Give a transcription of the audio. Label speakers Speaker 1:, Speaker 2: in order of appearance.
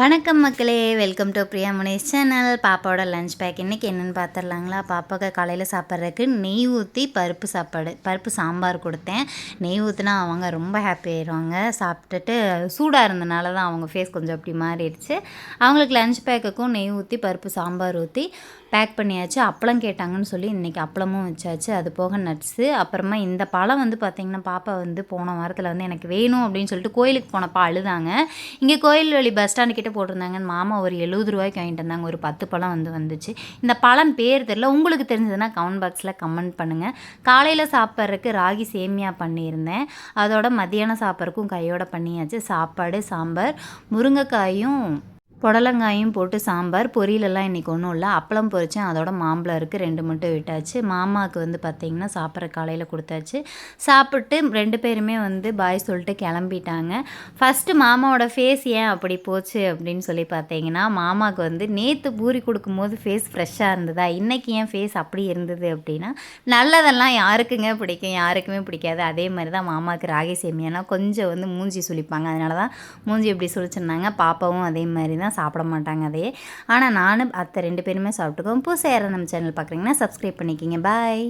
Speaker 1: வணக்கம் மக்களே welcome to Priya Munesh channel பாப்பாவோட லஞ்ச் பேக் இன்றைக்கி என்னென்னு பார்த்துடலாங்களா பாப்பாவுக்கு காலையில் சாப்பிட்றதுக்கு நெய் ஊற்றி பருப்பு சாப்பாடு பருப்பு சாம்பார் கொடுத்தேன். நெய் ஊற்றினா அவங்க ரொம்ப ஹாப்பி ஆயிடுவாங்க. சாப்பிட்டுட்டு சூடாக இருந்தனால தான் அவங்க ஃபேஸ் கொஞ்சம் அப்படி மாறிடுச்சு. அவங்களுக்கு லஞ்ச் பேக்குக்கும் நெய் ஊற்றி பருப்பு சாம்பார் ஊற்றி பேக் பண்ணியாச்சு. அப்பளம் கேட்டாங்கன்னு சொல்லி இன்றைக்கி அப்பளமும் வச்சாச்சு. அது போக நட்ஸு அப்புறமா இந்த பழம் வந்து பார்த்திங்கன்னா பாப்பா வந்து போன வாரத்தில் வந்து எனக்கு வேணும் அப்படின்னு சொல்லிட்டு கோயிலுக்கு போனப்போ அழுதாங்க. இங்கே கோயில் வழி பஸ் ஸ்டாண்டு கிட்ட போட்டிருந்தாங்க மாமா ஒரு எழுபது ரூபாய்க்கு வாங்கிட்டு வந்தாங்க. ஒரு பத்து பழம் வந்து வந்துச்சு. இந்த பழம் பேர் தெரில உங்களுக்கு தெரிஞ்சதுன்னா கமெண்ட் பாக்ஸில் கமெண்ட் பண்ணுங்கள் காலையில் சாப்பிட்றதுக்கு ராகி சேமியா பண்ணியிருந்தேன். அதோட மதியானம் சாப்பிட்றதுக்கும் கையோட பண்ணியாச்சு. சாப்பாடு சாம்பார் முருங்கைக்காயும் புடலங்காயும் போட்டு சாம்பார் பொரியலெல்லாம் இன்றைக்கி ஒன்றும் இல்லை. அப்பளம் பொரித்தேன் அதோட மாம்பழம் இருக்குது ரெண்டு மட்டும் விட்டாச்சு. மாமாவுக்கு வந்து பார்த்திங்கன்னா சாப்பிட்ற காலையில் கொடுத்தாச்சு. சாப்பிட்டு ரெண்டு பேருமே வந்து பாய் சொல்லிட்டு கிளம்பிட்டாங்க. ஃபஸ்ட்டு மாமாவோட ஃபேஸ் ஏன் அப்படி போச்சு அப்படின்னு சொல்லி பார்த்தீங்கன்னா மாமாவுக்கு வந்து நேற்று பூரி கொடுக்கும்போது ஃபேஸ் ஃப்ரெஷ்ஷாக இருந்ததா? இன்றைக்கி ஏன் ஃபேஸ் அப்படி இருந்தது அப்படின்னா நல்லதெல்லாம் யாருக்குங்க பிடிக்கும் யாருக்குமே பிடிக்காது. அதே மாதிரி தான் மாமாவுக்கு ராகி சேமியானா கொஞ்சம் வந்து மூஞ்சி சுழிப்பாங்க அதனால தான் மூஞ்சி இப்படி சுழிச்சிருந்தாங்க பாப்பாவும் அதே மாதிரி தான் சாப்பிட மாட்டாங்க அதையே ஆனால் நானும் அத்தை ரெண்டு பேருமே சாப்பிட்டுக்கோம் புதுசாக யாரும் நம்ம சேனல் பார்க்குறீங்கன்னா சப்ஸ்கிரைப் பண்ணிக்கிங்க. பாய்